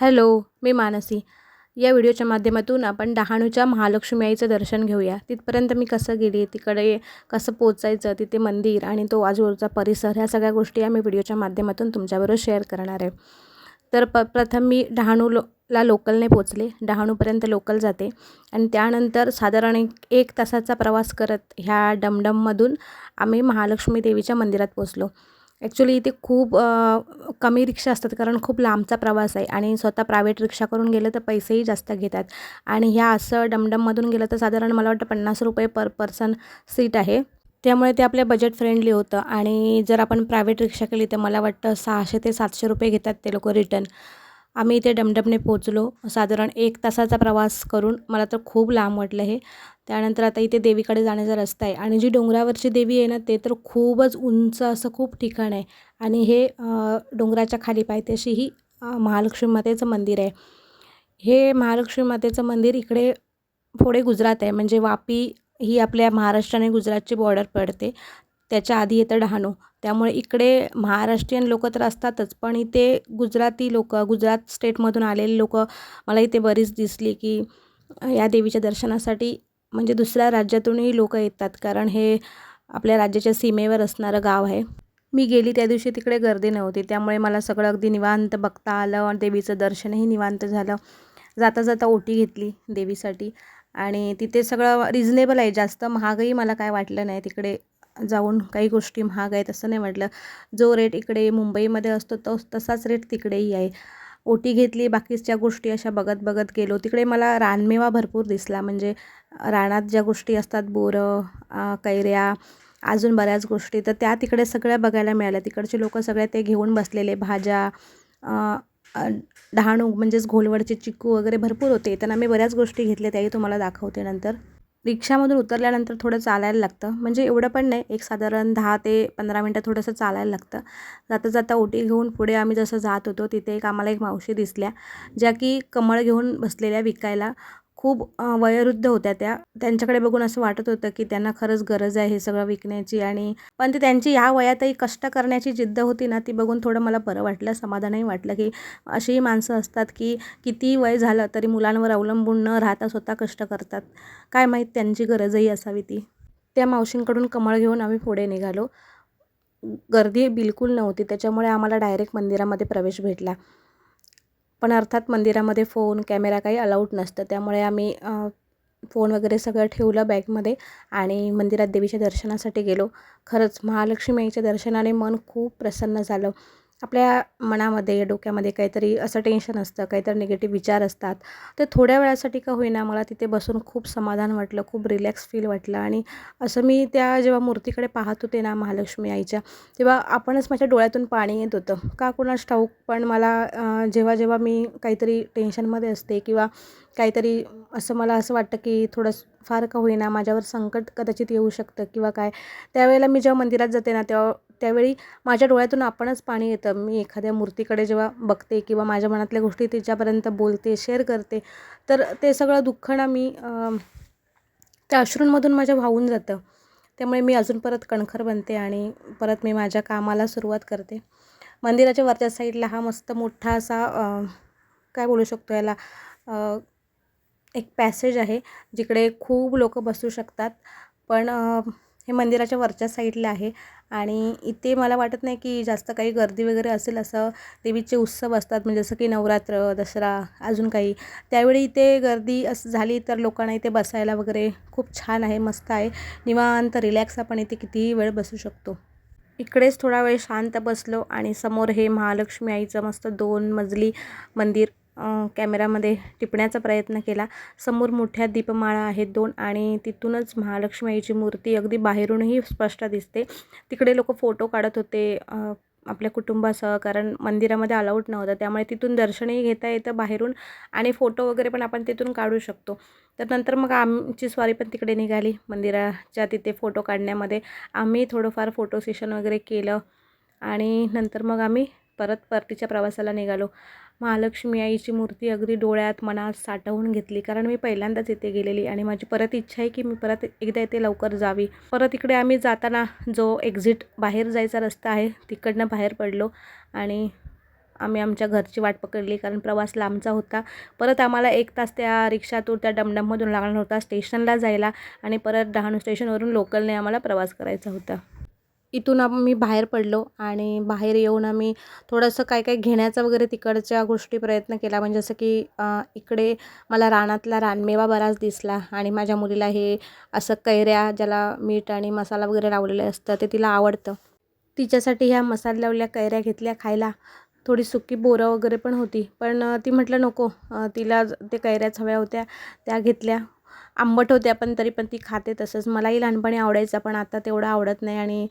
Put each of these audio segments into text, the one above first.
Hello मी मानसी. या व्हिडिओच्या माध्यमातून आपण डहाणूच्या महालक्ष्मी आईचं दर्शन घेऊया. तिथपर्यंत मी कसं गेली तिकडे कसं पोचायचं तिथे मंदिर आणि तो आजूबाजूचा परिसर ह्या सगळ्या गोष्टी आम्ही व्हिडिओच्या माध्यमातून तुमच्याबरोबर शेअर करणार आहे. तर प प्रथम मी डहाणू लो ला लोकलने पोचले. डहाणूपर्यंत लोकल जाते आणि त्यानंतर साधारण एक एक तासाचा प्रवास करत ह्या डमडममधून आम्ही महालक्ष्मी देवीच्या मंदिरात पोचलो. ॲक्च्युली इथे खूप कमी रिक्षा असतात कारण खूप लांबचा प्रवास आहे आणि स्वतः प्रायव्हेट रिक्षा करून गेलं तर पैसेही जास्त घेतात. आणि ह्या असं डमडममधून गेलं तर साधारण मला वाटतं पन्नास रुपये पर पर्सन सीट आहे. त्यामुळे ते आपल्या बजेट फ्रेंडली होतं आणि जर आपण प्रायव्हेट रिक्षा केली तर मला वाटतं सहाशे ते सातशे रुपये घेतात ते लोक रिटर्न आम्ही इथे डमडमने पोचलो. साधारण एक तासाचा प्रवास करून मला तर खूप लांब वाटलं हे. त्यानंतर आता इथे देवीकडे जाण्याचा रस्ता आहे. आणि जी डोंगरावरची देवी आहे ना ते तर खूपच उंच असं खूप ठिकाण आहे. आणि हे डोंगराच्या खाली पायथ्याशी ही महालक्ष्मी मातेचं मंदिर आहे. हे महालक्ष्मी मातेचं मंदिर इकडे पुढे गुजरात आहे. म्हणजे वापी ही आपल्या महाराष्ट्र आणि गुजरातची बॉर्डर पडते. त्याच्या आधी येतं डहाणू. त्यामुळे इकडे महाराष्ट्रीयन लोक तर असतातच पण इथे गुजराती लोक गुजरात स्टेटमधून आलेले लोक मला इथे बरीच दिसली की या देवीच्या दर्शनासाठी म्हणजे दुसऱ्या राज्यातूनही लोक येतात कारण हे आपल्या राज्याच्या सीमेवर असणारं गाव आहे. मी गेली त्या दिवशी तिकडे गर्दी नव्हती त्यामुळे मला सगळं अगदी निवांत बघता आलं देवीचं दर्शनही निवांत झालं. जाता जाता ओटी घेतली देवीसाठी आणि तिथे सगळं रिजनेबल आहे जास्त महागही मला काय वाटलं नाही तिकडे. जाऊन काही गोष्टी महाग आहेत असं नाही म्हटलं जो रेट इकडे मुंबईमध्ये असतो तो तसाच रेट तिकडेही आहे. ओटी घेतली बाकीच्या गोष्टी अशा बघत बघत गेलो. तिकडे मला रानमेवा भरपूर दिसला. म्हणजे रानात ज्या गोष्टी असतात बोरं कैऱ्या अजून बऱ्याच गोष्टी तर त्या तिकडे सगळ्या बघायला मिळाल्या. तिकडचे लोक सगळे ते घेऊन बसलेले. भाज्या डहाणू म्हणजेच घोलवडचे चिक्कू वगैरे भरपूर होते. त्यांना मी बऱ्याच गोष्टी घेतल्या त्याही तुम्हाला दाखवते नंतर. रिक्षामधून उतरल्यानंतर थोडं चालायला लागतं. म्हणजे एवढं पण नाही एक साधारण दहा ते पंधरा मिनटं थोडंसं चालायला लागतं. जाता जाता ओटी घेऊन पुढे आम्ही जसं जात होतो तिथे एक आम्हाला एक मावशी दिसल्या ज्या की कमळ घेऊन बसलेल्या विकायला. खूप वयोवृद्ध होत्या त्या. त्यांच्याकडे बघून असं वाटत होतं की त्यांना खरंच गरज आहे हे सगळं विकण्याची आणि पण ते त्यांची ह्या वयातही कष्ट करण्याची जिद्द होती ना ती बघून थोडं मला बरं वाटलं समाधानही वाटलं की अशीही माणसं असतात की किती वय झालं तरी मुलांवर अवलंबून न राहता स्वतः कष्ट करतात. काय माहीत त्यांची गरजही असावी ती. त्या मावशींकडून कमळ घेऊन आम्ही पुढे निघालो. गर्दी बिलकुल नव्हती त्याच्यामुळे आम्हाला डायरेक्ट मंदिरामध्ये प्रवेश भेटला. पण अर्थात मंदिरामध्ये फोन कॅमेरा काही अलाउड नसतं. त्यामुळे आम्ही फोन वगैरे सगळं ठेवलं बॅगमध्ये आणि मंदिरात देवीच्या दर्शनासाठी गेलो. खरंच महालक्ष्मी आईच्या दर्शनाने मन खूप प्रसन्न झालं. आपल्या मनामध्ये डोक्यामध्ये काहीतरी असं टेन्शन असतं काहीतरी निगेटिव्ह विचार असतात. तर थोड्या वेळासाठी का होईना मला तिथे बसून खूप समाधान वाटलं खूप रिलॅक्स फील वाटलं. आणि असं मी त्या जेव्हा मूर्तीकडे पाहत होते ना महालक्ष्मी आईच्या तेव्हा आपणच माझ्या डोळ्यातून पाणी येत होतं. का कोणास ठाऊक पण मला जेव्हा जेव्हा मी काहीतरी टेन्शनमध्ये असते किंवा काहीतरी असं मला असं वाटतं की थोडं फार का होईना माझ्यावर संकट कदाचित येऊ शकतं किंवा काय त्यावेळेला मी जेव्हा मंदिरात जाते ना तेव्हा त्यावेळी माझ्या डोळ्यातून आपणच पाणी येतं. मी एखाद्या मूर्तीकडे जेव्हा बघते किंवा माझ्या मनातल्या गोष्टी तिच्यापर्यंत बोलते शेअर करते तर ते सगळं दुःख ना मी त्या अश्रूंमधून माझ्या वाहून जातं. त्यामुळे मी अजून परत कणखर बनते आणि परत मी माझ्या कामाला सुरुवात करते. मंदिराच्या वरच्या साईडला हा मस्त मोठा असा काय बोलू शकतो याला एक पॅसेज आहे जिकडे खूप लोक बसू शकतात. पण हे मंदिराच्या वरच्या साईडला आहे. आणि इथे मला वाटत नाही की जास्त काही गर्दी वगैरे असेल असं देवीचे उत्सव असतात. म्हणजे जसं की नवरात्र दसरा अजून काही. त्यावेळी इथे गर्दी असं झाली तर लोकांना इथे बसायला वगैरे खूप छान आहे मस्त आहे. निवांत रिलॅक्स आपण इथे कितीही वेळ बसू शकतो. इकडेच थोडा वेळ शांत बसलो आणि समोर हे महालक्ष्मी आईचं मस्त दोन मजली मंदिर कॅमेरामध्ये टिपण्याचा प्रयत्न केला. समोर मोठ्या दीपमाळा आहेत दोन आणि तिथूनच महालक्ष्मी आईची मूर्ती अगदी बाहेरूनही स्पष्ट दिसते. तिकडे लोक फोटो काढत होते आपल्या कुटुंबासह कारण मंदिरामध्ये अलाउड नव्हतं. त्यामुळे तिथून दर्शनही घेता येतं बाहेरून आणि फोटो वगैरे पण आपण तिथून काढू शकतो. तर नंतर मग आमची स्वारी पण तिकडे निघाली मंदिराच्या तिथे फोटो काढण्यामध्ये. आम्ही थोडंफार फोटो सेशन वगैरे केलं. आणि नंतर मग आम्ही परत परतीच्या प्रवासाला निघालो. महालक्ष्मी आईची मूर्ती अगदी डोळ्यात मनात साठवून घेतली. कारण मी पहिल्यांदाच इथे गेलेली आणि माझी परत इच्छा आहे की मी परत एकदा इथे लवकर जावी. परत इकडे आम्ही जाताना जो एक्झिट बाहेर जायचा रस्ता आहे तिकडनं बाहेर पडलो आणि आम्ही आमच्या घरची वाट पकडली कारण प्रवास लांबचा होता. परत आम्हाला एक तास त्या रिक्षातून त्या डमडममधून लागणार होता स्टेशनला जायला आणि परत डहाणू स्टेशनवरून लोकलने आम्हाला प्रवास करायचा होता. इथून आम्ही बाहेर पडलो आणि बाहेर येऊन आम्ही थोडंसं काय काय घेण्याचा वगैरे तिकडच्या गोष्टी प्रयत्न केला. म्हणजे जसं की इकडे मला रानातला रानमेवा बराच दिसला आणि माझ्या मुलीला हे असं कैऱ्या ज्याला मीठ आणि मसाला वगैरे लावलेले असतं ते तिला आवडतं. तिच्यासाठी ह्या मसाला लावल्या कैऱ्या घेतल्या खायला. थोडी सुकी बोरं वगैरे पण होती. पण ती म्हटलं नको. तिला ते कैऱ्याच हव्या होत्या त्या घेतल्या. आंबट होत्या पण तरी पण ती खाते तसंच. मलाही लहानपणी आवडायचं पण आता तेवढं आवडत नाही आणि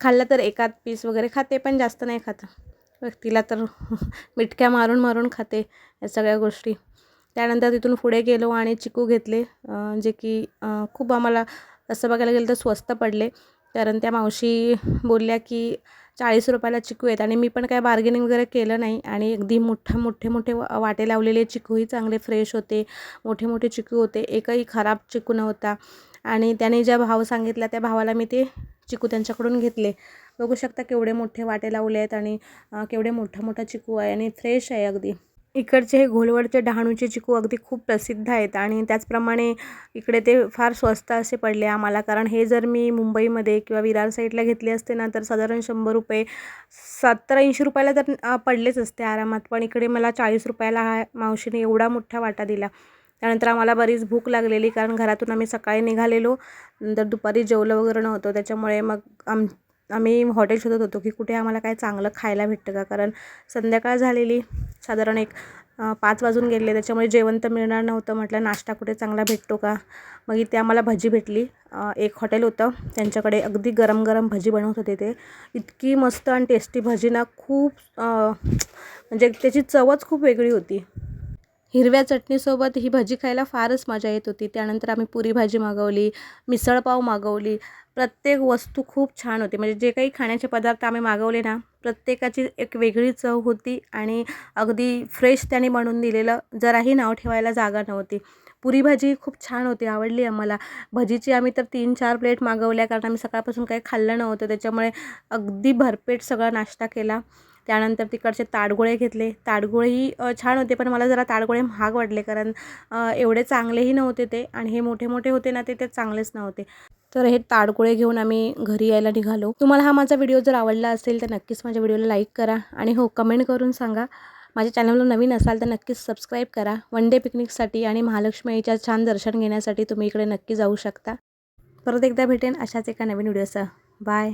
खाल्लं तर एकात पीस वगैरे खाते पण जास्त नाही खात. व्यक्तीला तर मिटक्या मारून मारून खाते या सगळ्या गोष्टी. त्यानंतर तिथून पुढे गेलो आणि चिकू घेतले जे की खूप आम्हाला तसं बघायला गेलं तर स्वस्त पडले. कारण त्या मावशी बोलल्या की चाळीस रुपयाला चिकू आहेत. आणि मी पण काय बार्गेनिंग वगैरे केलं नाही. आणि अगदी मोठा मोठे मोठे वाटे लावलेले चिकूही चांगले फ्रेश होते. मोठे मोठे चिकू होते. एकही खराब चिकू नव्हता. आणि त्याने ज्या भाव सांगितला त्या भावाला मी ते चिकू त्यांच्याकडून घेतले. बघू शकता केवढे मोठे वाटे लावले आहेत आणि केवढे मोठा मोठा चिकू आहे आणि फ्रेश आहे अगदी. इकडचे हे घोलवडचे डहाणूचे चिकू अगदी खूप प्रसिद्ध आहेत आणि त्याचप्रमाणे इकडे ते फार स्वस्त असे पडले आम्हाला. कारण हे जर मी मुंबईमध्ये किंवा विरार साईडला घेतले असते ना तर साधारण शंभर रुपये सत्तर ऐंशी रुपयाला तर पडलेच असते आरामात. पण इकडे मला चाळीस रुपयाला हा मावशीने एवढा मोठा वाटा दिला. त्यानंतर आम्हाला बरीच भूक लागलेली कारण घरातून आम्ही सकाळी निघालेलो. नंतर दुपारी जेवलं वगैरे नव्हतं. त्याच्यामुळे मग आम आम्ही हॉटेल शोधत होतो की कुठे आम्हाला काय चांगलं खायला भेटतं का? कारण संध्याकाळ झालेली साधारण एक पाच वाजून गेले. त्याच्यामुळे जेवण तर मिळणार नव्हतं. म्हटलं नाश्ता कुठे चांगला भेटतो का? मग इथे आम्हाला भजी भेटली. एक हॉटेल होतं. त्यांच्याकडे अगदी गरम गरम भजी बनवत होते ते. इतकी मस्त आणि टेस्टी भजी ना खूप म्हणजे त्याची चवच खूप वेगळी होती. हिरव्या चटणीसोबत ही भजी खायला फारच मजा येत होती. त्यानंतर आम्ही पुरी भाजी मागवली मिसळपाव मागवली. प्रत्येक वस्तू खूप छान होती. म्हणजे जे काही खाण्याचे पदार्थ आम्ही मागवले ना प्रत्येकाची एक वेगळी चव होती आणि अगदी फ्रेश त्याने बनवून दिलेलं जराही नाव ठेवायला जागा नव्हती. पुरी भाजी खूप छान होती आवडली आम्हाला. भजीची आम्ही तर तीन चार प्लेट मागवल्या कारण आम्ही सकाळपासून काही खाल्लं नव्हतं. त्याच्यामुळे अगदी भरपेट सगळा नाश्ता केला. त्यानंतर तिकडचे ताडगोळे घेतले. ताडगोळेही छान होते पण मला जरा ताडगोळे महाग वाटले कारण एवढे चांगलेही नव्हते ते आणि हे मोठे मोठे होते ना ते ते चांगलेच नव्हते. तर हे ताडगोळे घेऊन आम्ही घरी यायला निघालो. तुम्हाला हा माझा व्हिडिओ जर आवडला असेल तर नक्कीच माझ्या व्हिडिओला लाईक करा आणि हो कमेंट करून सांगा. माझ्या चॅनलला नवीन असाल तर नक्कीच सबस्क्राईब करा. वन डे पिकनिकसाठी आणि महालक्ष्मी आईच्या छान दर्शन घेण्यासाठी तुम्ही इकडे नक्की जाऊ शकता. परत एकदा भेटेन अशाच एका नवीन व्हिडिओसह. बाय.